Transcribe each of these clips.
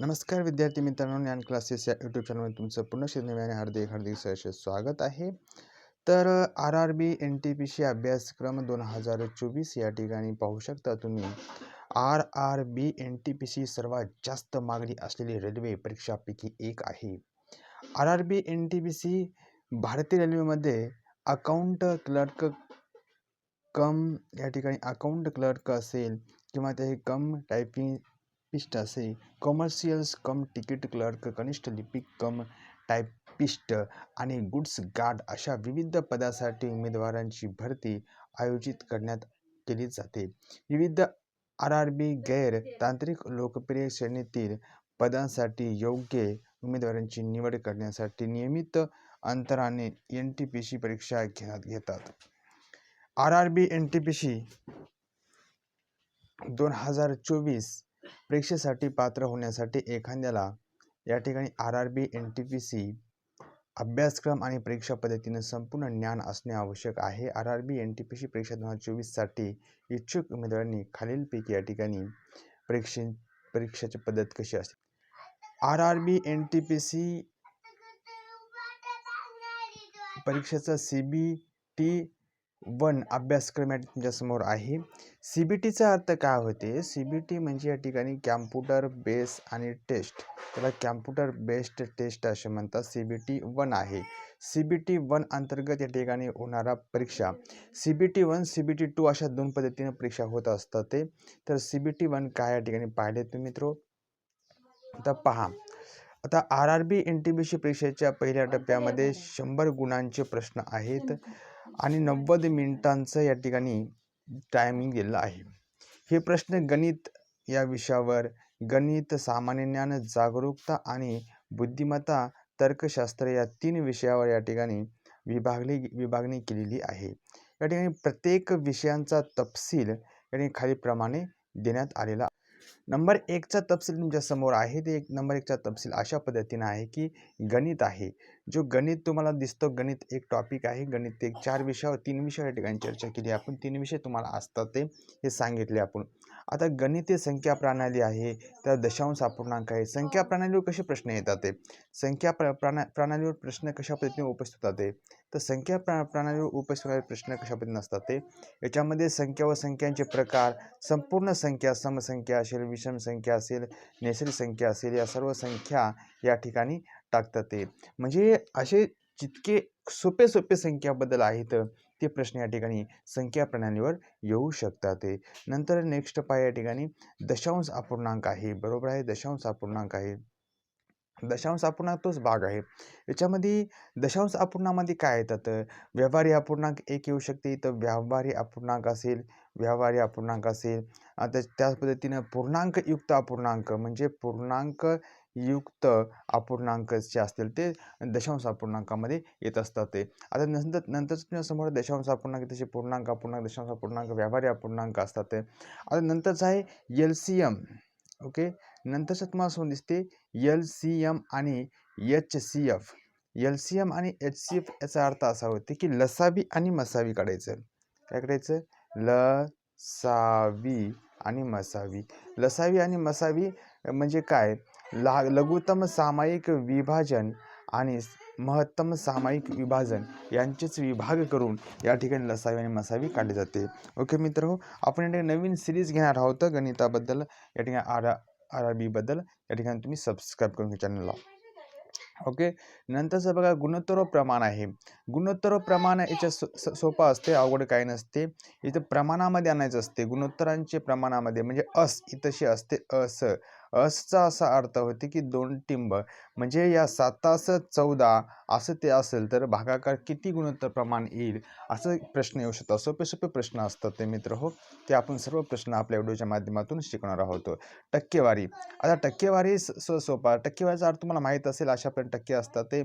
नमस्कार विद्यार्थी मित्रांनो ज्ञान क्लासेस या यूट्यूब चॅनलमध्ये तुमचं पुन्हा नव्याने हार्दिक हार्दिक सहर्ष स्वागत आहे. तर R R B N T P C अभ्यासक्रम दोन हजार चोवीस या ठिकाणी पाहू शकता तुम्ही. R R B N T P C सर्वात जास्त मागणी असलेली रेल्वे परीक्षापैकी एक आहे. R R B N T P C भारतीय रेल्वेमध्ये अकाउंट क्लर्क कम या ठिकाणी अकाउंट क्लर्क असेल किंवा ते कम टायपिंग पिस्ट असेल कमर्शियल्स कम तिकीट क्लर्क कनिष्ठ लिपिक कम टायपिस्ट आणि गुड्स गार्ड अशा विविध पदासाठी उमेदवारांची भरती आयोजित करण्यात केली जाते विविध आर आर बी गैर तांत्रिक लोकप्रिय श्रेणीतील पदांसाठी योग्य उमेदवारांची निवड करण्यासाठी नियमित अंतराने एन टी पी सी परीक्षा घेण्यात घेतात R R B N T P C दोन हजार चोवीस परीक्षेसाठी पात्र होण्यासाठी एखाद्याला या ठिकाणी R R B N T P C अभ्यासक्रम आणि परीक्षा पद्धतीने संपूर्ण ज्ञान असणे आवश्यक आहे. R R B N T P C परीक्षा दोन हजार चोवीससाठी इच्छुक उमेदवारांनी खालीलपैकी या ठिकाणी परीक्षे परीक्षेची पद्धत कशी असते? R R B N T P C परीक्षेचा सी बी टी वन अभ्यासक्रम या तुमच्यासमोर आहे. सी बी टीचा अर्थ काय होते? सी बी टी म्हणजे या ठिकाणी कॅम्प्युटर बेस आणि टेस्ट. त्याला कॅम्प्युटर बेस्ड टेस्ट असे म्हणतात. सी बी टी वन आहे. सी बी टी वन अंतर्गत या ठिकाणी होणारा परीक्षा. C B T one C B T two अशा दोन पद्धतीने परीक्षा होत असतात ते. तर सी बी टी वन काय या ठिकाणी पाहिले तुम्ही मित्रो? आता पहा. आता R R B N T B C परीक्षेच्या पहिल्या टप्प्यामध्ये शंभर गुणांचे प्रश्न आहेत. आणि नव्वद मिनिटांचं या ठिकाणी टायमिंग दिलेलं आहे. हे प्रश्न गणित या विषयावर गणित सामान्य ज्ञान जागरूकता आणि बुद्धिमत्ता तर्कशास्त्र या तीन विषयावर या ठिकाणी विभागली विभागणी केलेली आहे. या ठिकाणी प्रत्येक विषयांचा तपशील या ठिकाणी खालीलप्रमाणे देण्यात आलेला नंबर एकचा तपशील तुमच्यासमोर आहे. ते एक नंबर एकचा तपशील अशा पद्धतीनं आहे की गणित आहे. जो गणित तुम्हाला दिसतो गणित एक टॉपिक आहे. गणित एक चार विषयावर तीन विषय या ठिकाणी चर्चा केली. आपण तीन विषय तुम्हाला असतात ते हे सांगितले आपण. आता गणितीय संख्या प्रणाली आहे. त्या दशांश अपूर्णांक आहे. संख्या प्रणालीवर कसे प्रश्न येतात ते? संख्या प्र प्रणा प्रणालीवर प्रश्न कशा पद्धतीने उपस्थित होतात तर संख्या प्र प्रणालीवर उपस्थित होणारे प्रश्न कशा पद्धतीने असतात ते? याच्यामध्ये संख्या व संख्यांचे प्रकार संपूर्ण संख्या समसंख्या असेल विषम संख्या असेल नैसर्गिक संख्या असेल या सर्व संख्या या ठिकाणी टाकतात ते. म्हणजे असे जितके सोपे सोपे संख्याबद्दल आहेत ते प्रश्न या ठिकाणी संख्या प्रणालीवर येऊ शकतात ते. नंतर नेक्स्ट पाय या ठिकाणी दशांश अपूर्णांक आहे. बरोबर आहे? दशांश अपूर्णांक आहे. दशांश अपूर्णांक तोच भाग आहे. याच्यामध्ये दशांश अपूर्णामध्ये काय येतात व्यवहारी अपूर्णांक एक येऊ शकते. तर व्यावहारी अपूर्णांक असेल व्यावहारी अपूर्णांक असेल. आता त्याच पद्धतीनं पूर्णांकयुक्त अपूर्णांक म्हणजे पूर्णांक युक्त अपूर्णांक जे असतील ते दशांश अपूर्णांकामध्ये येत असतात ते. आता नंतर नंतरच समोर दशांश अपूर्णांक तसे पूर्णांक अपूर्णांक दशांश अपूर्णांक व्यावहारी अपूर्णांक असतात ते. आता नंतरच आहे एल सी एम ओके? नंतरचं तुम्हाला समोर दिसते एल सी एम आणि H C F. L C M आणि एच सी एफ याचा अर्थ असा होते की लसावी आणि मसावी काढायचं. काय करायचं लसावी आणि मसावी. लसावी आणि मसावी म्हणजे काय? ला लघुतम सामायिक विभाजन आणि महत्तम सामायिक विभाजन यांचेच विभाग करून या ठिकाणी लसावी आणि मसावी काढली जाते. ओके मित्र हो आपण या ठिकाणी नवीन सिरीज घेणार आहोत गणिताबद्दल. या ठिकाणी आर आर आर बीबद्दल या ठिकाणी तुम्ही सबस्क्राईब करून घ्या चॅनलला ओके नंतरचं बघा गुणोत्तर प्रमाण आहे. गुणोत्तर प्रमाण याच्या सो सोपं असते अवघड काही नसते. इथं प्रमाणामध्ये आणायचं असते. गुणोत्तरांचे प्रमाणामध्ये म्हणजे अस इथंशी असते अस. असचा असा अर्थ होते की दोन टिंब. म्हणजे या सातास चौदा असं ते असेल तर भागाकार किती गुणोत्तर प्रमाण येईल? असं प्रश्न येऊ शकतो. सोपे सोपे प्रश्न असतात ते मित्र हो. ते आपण सर्व प्रश्न आपल्या व्हिडिओच्या माध्यमातून शिकणार आहोत. टक्केवारी. आता टक्केवारी स सोपा. टक्केवारीचा अर्थ तुम्हाला माहीत असेल अशा पण टक्के असतात ते.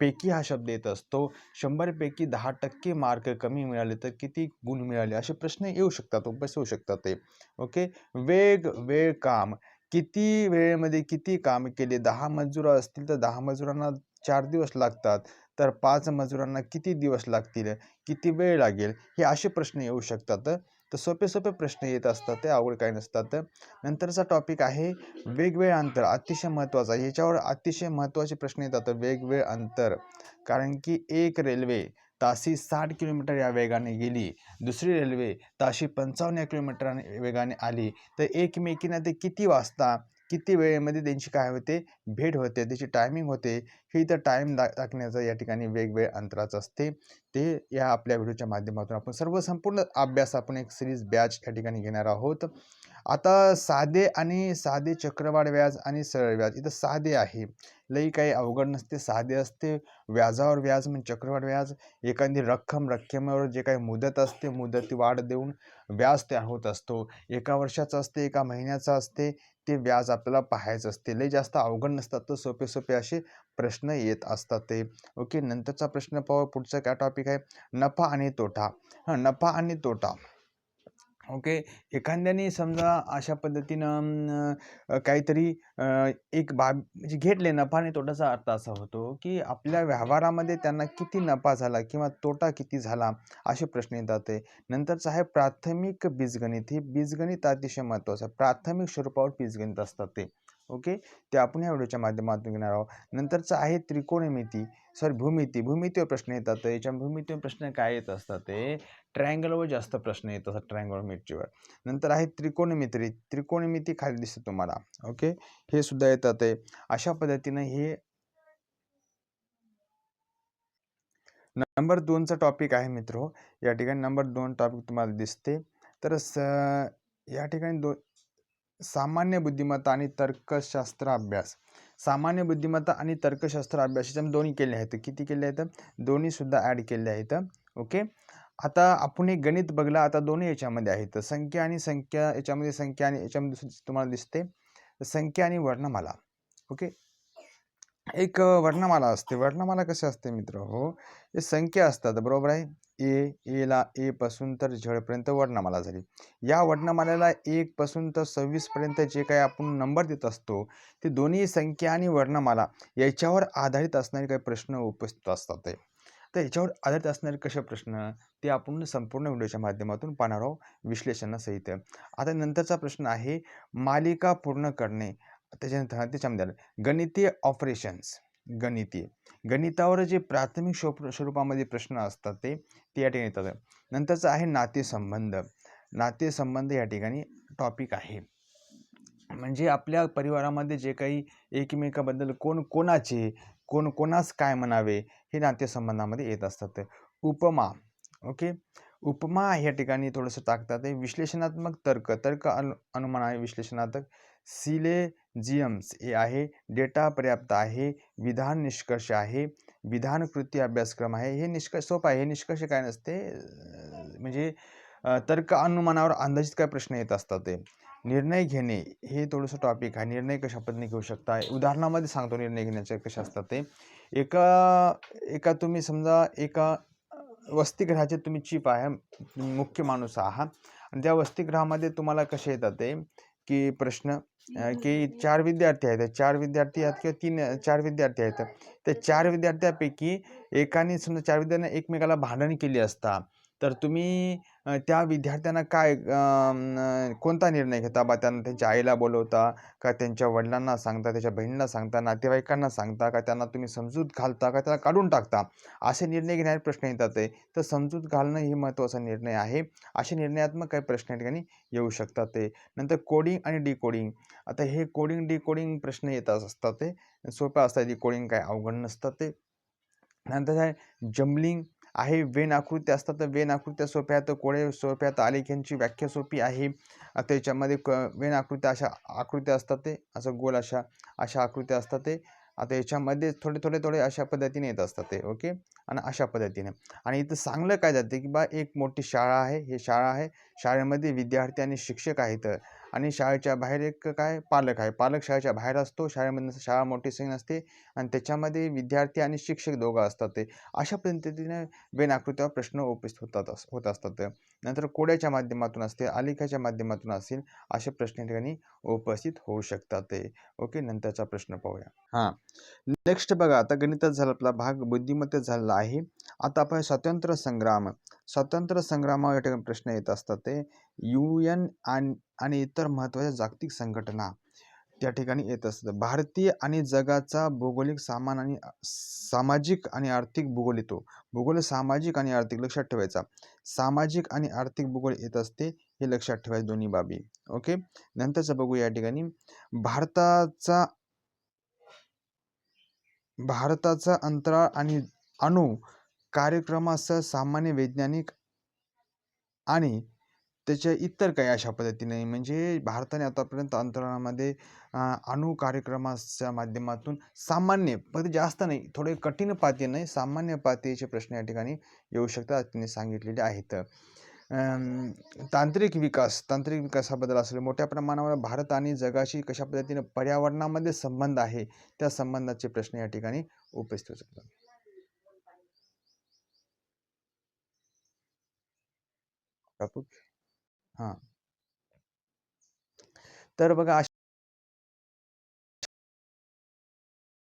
पैकी हा शब्द येत असतो. शंभरपैकी दहा टक्के मार्क कमी मिळाले तर किती गुण मिळाले? असे प्रश्न येऊ शकतात उपस्थित होऊ शकतात ते. ओके? वेग वेळ काम. किती वेळेमध्ये किती काम केले? दहा मजूर असतील तर दहा मजुरांना चार दिवस लागतात. तर पाच मजुरांना किती दिवस लागतील? किती वेळ लागेल? हे असे प्रश्न येऊ शकतात. तर सोपे सोपे प्रश्न येत असतात. ते आवड काही नसतात. नंतरचा टॉपिक आहे वेगवेळ अंतर. अतिशय महत्त्वाचा. याच्यावर अतिशय महत्त्वाचे प्रश्न येतात. वेगवेळ अंतर. कारण की एक रेल्वे ताशी साठ किलोमीटर या वेगाने गेली. दुसरी रेल्वे ताशी पंचावन्न किलोमीटर वेगाने आली. तर एकमेकींना ते किती वाजता किती वेळेमध्ये त्यांची काय होते? भेट होते. त्याची टायमिंग होते. हे इथं टाईम दा टाकण्याचं या ठिकाणी वेगवेगळे अंतराचं असते. ते या आपल्या व्हिडिओच्या माध्यमातून आपण सर्व संपूर्ण अभ्यास आपण एक सिरीज बॅच या ठिकाणी घेणार आहोत. आता साधे आणि साधे चक्रवाढ व्याज आणि सरळ व्याज इथं साधे आहे. लई काही अवघड नसते साधे असते. व्याजावर व्याज म्हणजे चक्रवाढ व्याज. एखादी रक्कम रक्कमेवर जे काही मुदत असते मुदती वाढ देऊन व्याज तयार होत असतो. एका वर्षाचं असते एका महिन्याचं असते ते व्याज आपल्याला पाहायचं असते. लई जास्त अवघड नसतात तर सोपे सोपे असे प्रश्न येत असतात ते. ओके नंतरचा प्रश्न पाहू. पुढचा काय टॉपिक आहे? नफा आणि तोटा. हां नफा आणि तोटा. ओके एखाद्याने समजा अशा पद्धतीनं काहीतरी एक बाब म्हणजे घेतले नफा आणि तोट्याचा अर्थ असा होतो की आपल्या व्यवहारामध्ये त्यांना किती नफा झाला किंवा तोटा किती झाला असे प्रश्न येतात नंतरचं आहे प्राथमिक बीजगणित. हे बीजगणित अतिशय महत्त्वाचं आहे. प्राथमिक स्वरूपावर बीजगणित असतात ते. ओके? ते आपण या व्हिडिओच्या माध्यमातून घेणार आहोत. नंतरचं आहे त्रिकोणमिती. सॉरी भूमिती. भूमितीवर प्रश्न येतात. याच्या भूमितीवर प्रश्न काय येत असतात ते? ट्रायंगलवर जास्त प्रश्न येत असतात ट्रायंगल नंतर आहे त्रिकोणमित्री त्रिकोणमिती खाली दिसते तुम्हाला. ओके? हे सुद्धा येतात आहे अशा पद्धतीनं हे नंबर दोनचा टॉपिक आहे मित्र. या ठिकाणी नंबर दोन टॉपिक तुम्हाला दिसते. तर स या ठिकाणी दो सामान्य बुद्धिमत्ता आणि तर्कशास्त्र अभ्यास. सामान्य बुद्धिमत्ता आणि तर्कशास्त्र अभ्यास याच्यामध्ये दोन्ही केले आहेत. किती केले आहेत? दोन्हीसुद्धा ॲड केले आहेत. ओके? आता आपण एक गणित बघला आता दोन्ही याच्यामध्ये आहेत. संख्या आणि संख्या याच्यामध्ये संख्या आणि याच्यामध्ये तुम्हाला दिसते. संख्या आणि वर्णमाला. ओके? एक वर्णमाला असते. वर्णमाला कसे असते मित्र? हो हे संख्या असतात. बरोबर आहे? ए एला ए पासून तर झेडपर्यंत वर्णमाला झाली. या वर्णमालेला एक पासून तर सव्वीसपर्यंत जे काही आपण नंबर देत असतो ते दोन्ही संख्या आणि वर्णमाला याच्यावर आधारित असणारे काही प्रश्न उपस्थित असतात. तर याच्यावर आधारित असणारे कसे प्रश्न ते आपण संपूर्ण व्हिडिओच्या माध्यमातून पाहणार आहोत विश्लेषणासहित आता नंतरचा प्रश्न आहे मालिका पूर्ण करणे त्याच्यानंतर त्याच्यामध्ये गणितीय ऑपरेशन्स गणितीय गणितावर जे प्राथमिक स्वरूपामध्ये प्रश्न असतात ते ते या ठिकाणी येतात. नंतरचं आहे नातेसंबंध. नातेसंबंध या ठिकाणी टॉपिक आहे. म्हणजे आपल्या परिवारामध्ये जे काही एकमेकाबद्दल कोण कोणाचे कोण कोणास काय म्हणावे हे नातेसंबंधामध्ये येत असतात. उपमा. ओके? उपमा या ठिकाणी थोडंसं टाकतात. विश्लेषणात्मक तर्क. तर्क अनु अनुमान आहे विश्लेषणात्मक. जीएम्स हे आहे डेटा पर्याप्त आहे विधान निष्कर्ष आहे विधान कृती अभ्यासक्रम आहे. हे निष्कर्ष सोपं आहे. हे निष्कर्ष काय नसते म्हणजे तर्क अनुमानावर अंदाजित काय प्रश्न येत असतात ते. निर्णय घेणे हे थोडंसं टॉपिक आहे. निर्णय कशा पद्धतीने घेऊ शकता? उदाहरणामध्ये सांगतो निर्णय घेण्याचे कसे असतात ते. एका एका तुम्ही समजा एका वसतिगृहाचे तुम्ही चीफ आहे मुख्य माणूस आहात. आणि त्या वसतिगृहामध्ये तुम्हाला कसे येतात ते? की प्रश्न की चार विद्यार्थी आहेत. चार विद्यार्थी आहेत किंवा तीन चार विद्यार्थी आहेत. त्या चार विद्यार्थ्यापैकी एकाने समजा चार विद्यार्थ्यांना एकमेकाला भांडण केली असता तर तुम्ही त्या विद्यार्थ्यांना काय कोणता निर्णय घेता? बा त्यांना त्यांच्या आईला बोलवता का त्यांच्या वडिलांना सांगता त्याच्या बहिणीला सांगता नातेवाईकांना सांगता का त्यांना तुम्ही समजूत घालता का त्याला काढून टाकता? असे निर्णय घेणारे प्रश्न येतात तर समजूत घालणं ही महत्त्वाचा निर्णय आहे. असे निर्णयात्मक काही प्रश्न या ठिकाणी येऊ शकतात ते. नंतर कोडिंग आणि डिकोडिंग आता हे कोडिंग डिकोडिंग प्रश्न येतात असतात ते. सोप्या असतात डिकोडिंग काय अवघड नसतात ते. नंतर आहे जम्बलिंग. आहे. वेन आकृत्या असतात तर वेन आकृत्या सोप्या तर कोळे सोप्या आलेख्यांची व्याख्या सोपी आहे. त्याच्यामध्ये क वेन आकृत्या अशा आकृत्या असतात ते. असं गोल अशा अशा आकृत्या असतात ते. आता याच्यामध्ये थोडे थोडे थोडे अशा पद्धतीने येत असतात ते. ओके? आणि अशा पद्धतीने. आणि इथं चांगलं काय जाते की बा एक मोठी शाळा आहे. हे शाळा आहे. शाळेमध्ये विद्यार्थी आणि शिक्षक आहेत. आणि शाळेच्या बाहेर एक काय पालक आहे. पालक शाळेच्या बाहेर असतो. शाळेमध्ये शाळा मोठी सही असते आणि त्याच्यामध्ये विद्यार्थी आणि शिक्षक दोघं असतात ते. अशा पद्धतीने वेन प्रश्न उपस्थित होतात अस- होत असतात. नंतर कोड्याच्या माध्यमातून असते आलेखाच्या माध्यमातून असेल असे प्रश्न या ठिकाणी उपस्थित होऊ शकतात ते. ओके नंतरचा प्रश्न पाहूया. हां. नेक्स्ट बघा आता गणितात झाला आपला भाग बुद्धिमत्तेत झालेला आहे. आता आपण स्वातंत्र्य संग्राम स्वातंत्र्य संग्रामावर या ठिकाणी प्रश्न येत असतात ते. यू एन आणि आणि इतर महत्त्वाच्या जागतिक संघटना त्या ठिकाणी येत असतात. भारतीय आणि जगाचा भौगोलिक सामान आणि सामाजिक आणि आर्थिक भूगोल येतो. भूगोल सामाजिक आणि आर्थिक लक्षात ठेवायचा. सामाजिक आणि आर्थिक भूगोल येत असते हे लक्षात ठेवायचे दोन्ही बाबी. ओके? नंतरचं बघू या ठिकाणी. भारताचा भारताचा अंतराळ आणि अणु कार्यक्रमासह सामान्य वैज्ञानिक आणि त्याच्या इतर काही अशा पद्धतीने म्हणजे भारताने आतापर्यंत अंतराळामध्ये अणू अणु कार्यक्रमाच्या माध्यमातून सामान्य पण जास्त नाही थोडे कठीण पाती नाही सामान्य पातळीचे प्रश्न या ठिकाणी येऊ शकतात त्यांनी सांगितलेले आहेत. तांत्रिक विकास तांत्रिक विकासाबद्दल असेल मोठ्या प्रमाणावर भारत आणि जगाशी कशा पद्धतीने पर्यावरणामध्ये संबंध आहे त्या संबंधाचे प्रश्न या ठिकाणी उपस्थित होऊ शकतात हां. तर बघा